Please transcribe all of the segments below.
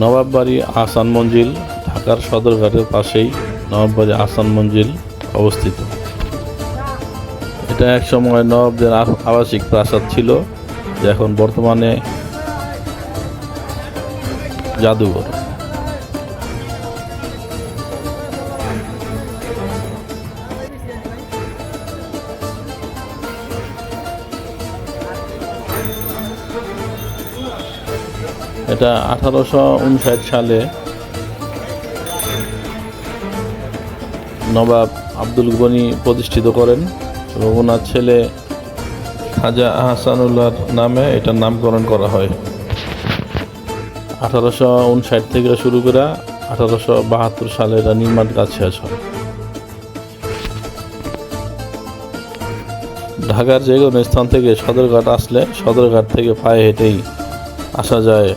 নবাববাড়ি আসান মঞ্জিল, ঢাকার সদরঘাটের পাশেই নবাববাড়ি আসান মঞ্জিল অবস্থিত। এটা এক সময় নবাবদের আবাসিক প্রাসাদ ছিল, যে এখন বর্তমানে জাদুঘর। এটা আঠারোশো উনষাট সালে নবাব আব্দুল গনি প্রতিষ্ঠিত করেন। এবং ওনার ছেলে খাজা আহসানুল্লাহর নামে এটার নামকরণ করা হয়। আঠারোশো উনষাট থেকে শুরু করে আঠারোশো বাহাত্তর সালে এটা নির্মাণ কাজ শেষ হয়। ঢাকার যে কোনো স্থান থেকে সদরঘাট আসলে সদরঘাট থেকে পায়ে হেঁটেই আসা যায়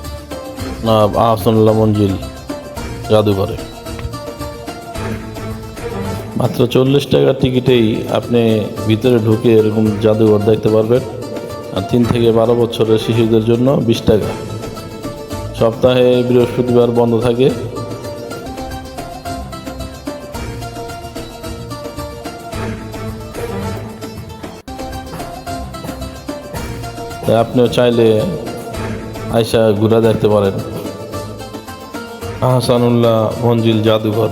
আহসানুল্লাহ মঞ্জিল, জাদুঘরে। মাত্র চল্লিশ টাকার টিকিটেই আপনি ভিতরে ঢুকে এরকম জাদুঘর দেখতে পারবেন। আর তিন থেকে বারো বছরের শিশুদের জন্য বিশ টাকা। সপ্তাহে বৃহস্পতিবার বন্ধ থাকে। আপনিও চাইলে আয়সা গুরা দেখতে পারেন আহসানুল্লাহ মঞ্জিল জাদুঘর।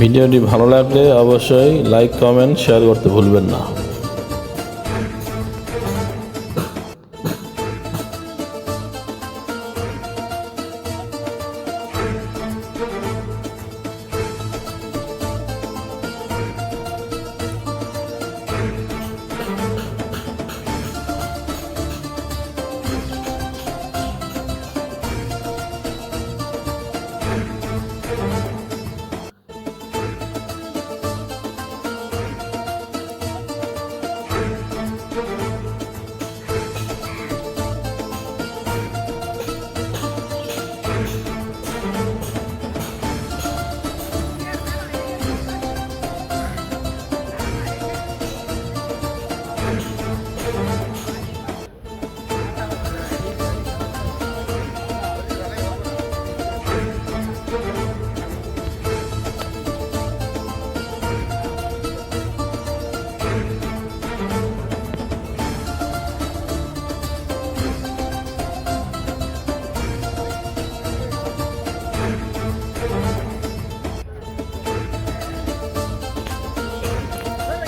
ভিডিওটি ভালো লাগলে অবশ্যই লাইক কমেন্ট শেয়ার করতে ভুলবেন না।